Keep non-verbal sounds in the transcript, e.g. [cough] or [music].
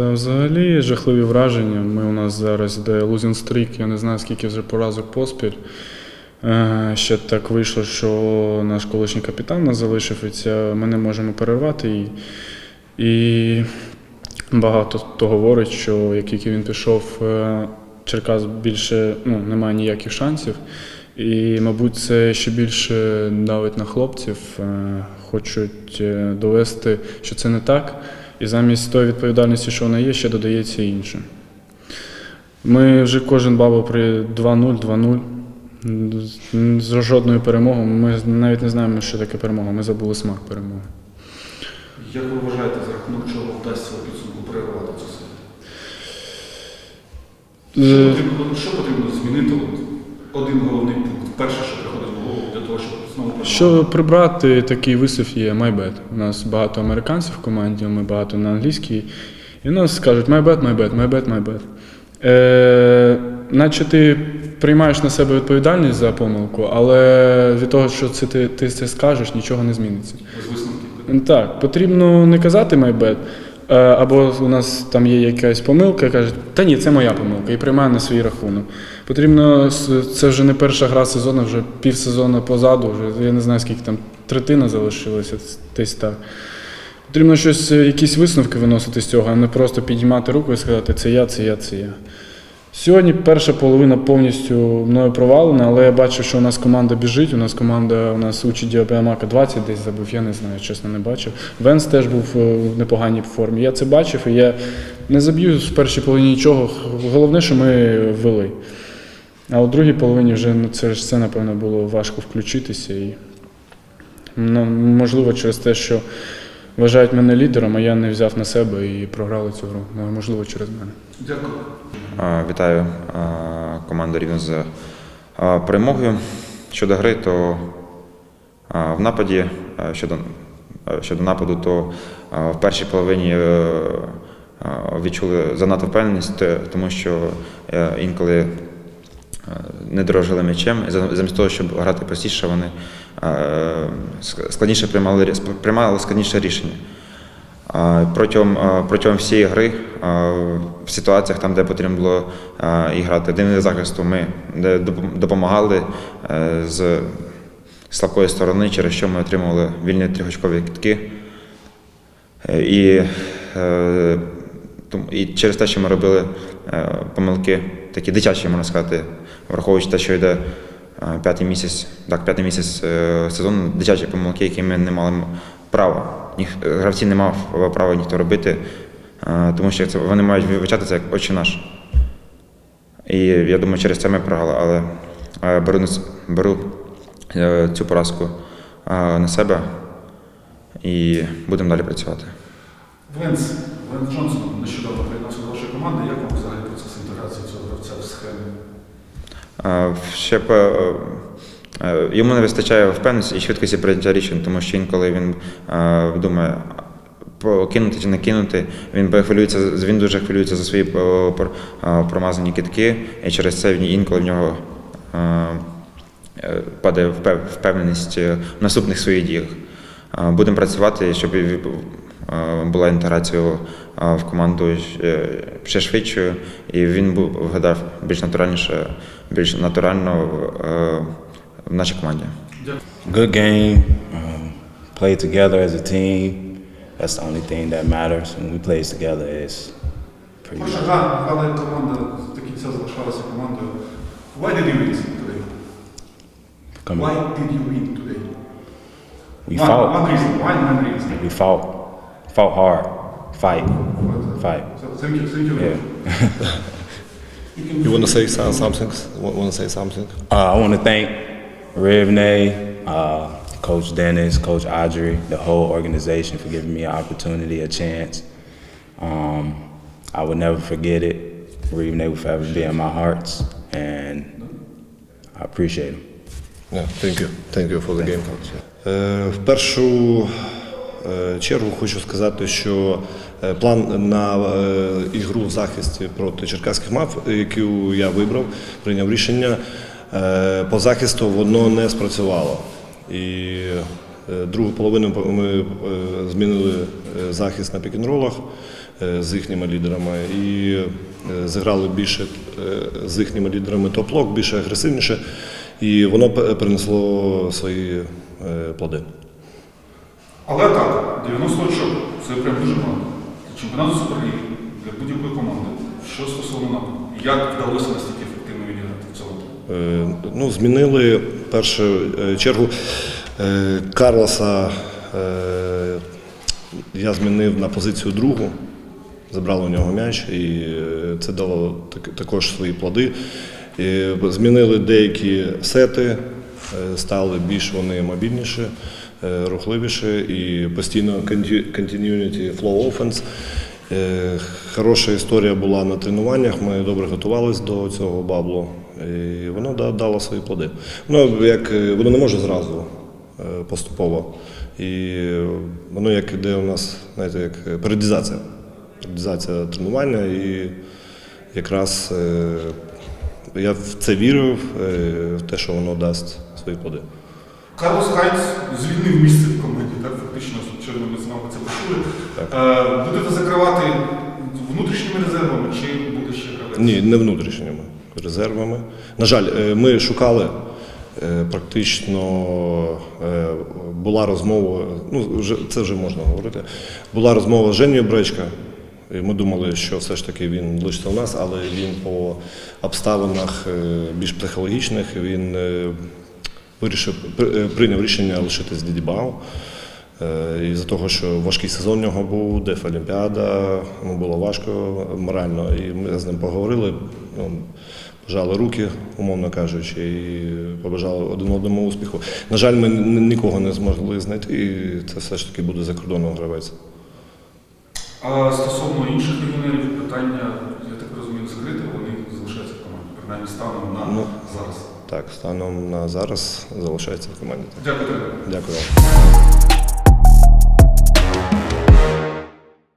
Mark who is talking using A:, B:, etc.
A: Та взагалі жахливі враження. Ми у нас зараз йде лузінг стрік, я не знаю скільки вже поразок поспіль. Е, Ще так вийшло, що наш колишній капітан нас залишив, і це ми не можемо перервати. І, і багато хто говорить, що як тільки він пішов, е, Черкас більше ну, немає ніяких шансів. І, мабуть, це ще більше давить на хлопців, е, хочуть довести, що це не так. І замість тої відповідальності, що вона є, ще додається інше. Ми вже кожен бабу при 2-0, 2-0. З жодною перемогою. Ми навіть не знаємо, що таке перемога. Ми забули смак перемоги.
B: Як ви вважаєте, за рахунок чого вдасться у підсумку перервати цю серію?
A: Е,
B: Що потрібно, змінити? Один головний пункт. Перше, що приходить в голову для того, щоб знову перемагати.
A: Щоб прибрати такий вислів є my bad. У нас багато американців в команді, ми багато на англійській. І в нас кажуть my bad, my bad, my bad, my bad. Е, наче ти приймаєш на себе відповідальність за помилку, але від того, що це ти, ти це скажеш, нічого не зміниться.
B: Висновків.
A: Так, потрібно не казати my bad, або у нас там є якась помилка, каже, та ні, це моя помилка, і приймає на свій рахунок. Потрібно, це вже не перша гра сезону, вже пів сезону позаду, вже я не знаю, скільки там третина залишилася, десь так. Потрібно щось, е, якісь висновки виносити з цього, а не просто підіймати руку і сказати, це я, це я, це я. Сьогодні перша половина повністю мною провалена, але я бачу, що у нас команда біжить. У нас команда у нас учить Діабіамака 20 десь забув, я не знаю, чесно не бачив. Венс теж був е, в непоганій формі. Я це бачив, і я не заб'ю в першій половині нічого. Головне, що ми ввели. А у другій половині вже ну, це це, напевно, було важко включитися. І, ну, можливо, через те, що вважають мене лідером, а я не взяв на себе і програли цю гру. Ну, Можливо, через мене.
B: Дякую.
C: Вітаю команду Рівно з перемогою. Щодо гри, то в нападі щодо, щодо нападу, то в першій половині е, відчули занадто впевненість, тому що е, інколи не дорожили м'ячем. Замість того, щоб грати простіше, вони е, складніше приймали, приймали складніше рішення. Протягом, протягом всієї гри в ситуаціях, там, де потрібно було і грати дивний захисту, ми допомагали е, з слабкої сторони, через що ми отримували вільні трьохочкові кітки. Е, І, е, і через те, що ми робили е, помилки, такі дитячі, можна сказати, враховуючи те, що йде е, п'ятий місяць, так, п'ятий місяць е, сезону, дитячі помилки, які ми не мали права. Ніх, гравці не мав права ніхто робити, тому що це, вони мають вивчати це як очі наш. І я думаю, через це ми програли, але беру, беру цю поразку на себе і будемо далі працювати.
B: Венс, Венс Джонсон нещодавно приєднався до вашої команди. Як вам взагалі процес інтеграції цього гравця в схему?
C: Е, Ще е, е, йому не вистачає впевненості і швидкості прийняття рішень, тому що інколи він е, думає. Кинути чи не кинути, він хвилюється, він дуже хвилюється за свої пр- промазані китки, і через це інколи в нього падає впевненість в наступних своїх діях. Е, Будемо працювати, щоб е, була інтеграція е, в команду е, ще швидшою, і він був вгадав більш натуральніше, більш натурально е, в нашій команді.
D: Good game. Um, played together as a team. That's the only thing that matters when we play together. Is pretty much.
B: гра, команда, до кінця залишалася командою. Why did you win today? Why did you win today?
D: We
B: one,
D: fought.
B: One reason. Why one reason?
D: We fought. Fought hard. Fight. Fight.
B: So, thank you, thank you.
D: Yeah. [laughs]
B: You
E: want to say some- something? Want to say something?
D: Uh, I want to thank Rivne, uh, Coach Dennis, Coach Audrey, the whole organization for giving me an opportunity, a chance. Um, I will never forget it. Rivne will forever be in my hearts, and I appreciate him.
E: Yeah, thank you. Thank you for the game, coach. Е, В першу е, чергу хочу сказати, що е, план на е, ігру в захисті проти черкаських мав, яку я вибрав, прийняв рішення, е, по захисту воно не спрацювало. І е, другу половину ми е, змінили е, захист на пікінролах. е, з їхніми лідерами і е, зіграли більше е, з їхніми лідерами топ-лок, більше агресивніше, і воно принесло свої е, плоди.
B: Але так, 90 очок це прям дуже багато. Чемпіонат Суперліги для будь-якої команди. Що стосовно нападу? Як вдалося настільки ефективно відіграти в цьому?
E: Е, Ну, змінили в першу е, чергу е, Карлоса. е, Я змінив на позицію другу, забрали у нього м'яч, і е, це дало також свої плоди. І Змінили деякі сети, е, стали більш вони мобільніші, е, рухливіші і постійно continuity flow offense. Е, Хороша історія була на тренуваннях. Ми добре готувалися до цього баблу, і воно дало свої плоди. Воно як е, воно не може зразу е, поступово. І воно як іде у нас, знаєте, як періодизація. Періодизація тренування і якраз е, я в це вірив, е, в те, що воно дасть свої плоди.
B: Карлос Хайнц звільнив місце в команді, так фактично, щойно ми з вами це почули. Е, будете закривати внутрішніми резервами чи буде ще гравець?
E: Ні, не внутрішніми резервами. На жаль, е, ми шукали практично була розмова, ну це вже можна говорити. Була розмова з Женєю Бречка. Ми думали, що все ж таки він лишиться у нас, але він по обставинах е, більш психологічних він е, вирішив е, прийняв рішення лишитись Дідібау. І за того, що важкий сезон у нього був, деф Олімпіада, йому було важко морально. І ми з ним поговорили, ну, пожали руки, умовно кажучи, і побажали один одному успіху. На жаль, ми нікого не змогли знайти, і це все ж таки буде за кордоном гравець.
B: А стосовно інших легіонерів, питання, я так розумію, закрите, вони залишаються в команді, принаймні станом на
E: Ну.
B: зараз.
E: Так, станом на зараз залишається в команді.
B: Дякую.
E: Дякую.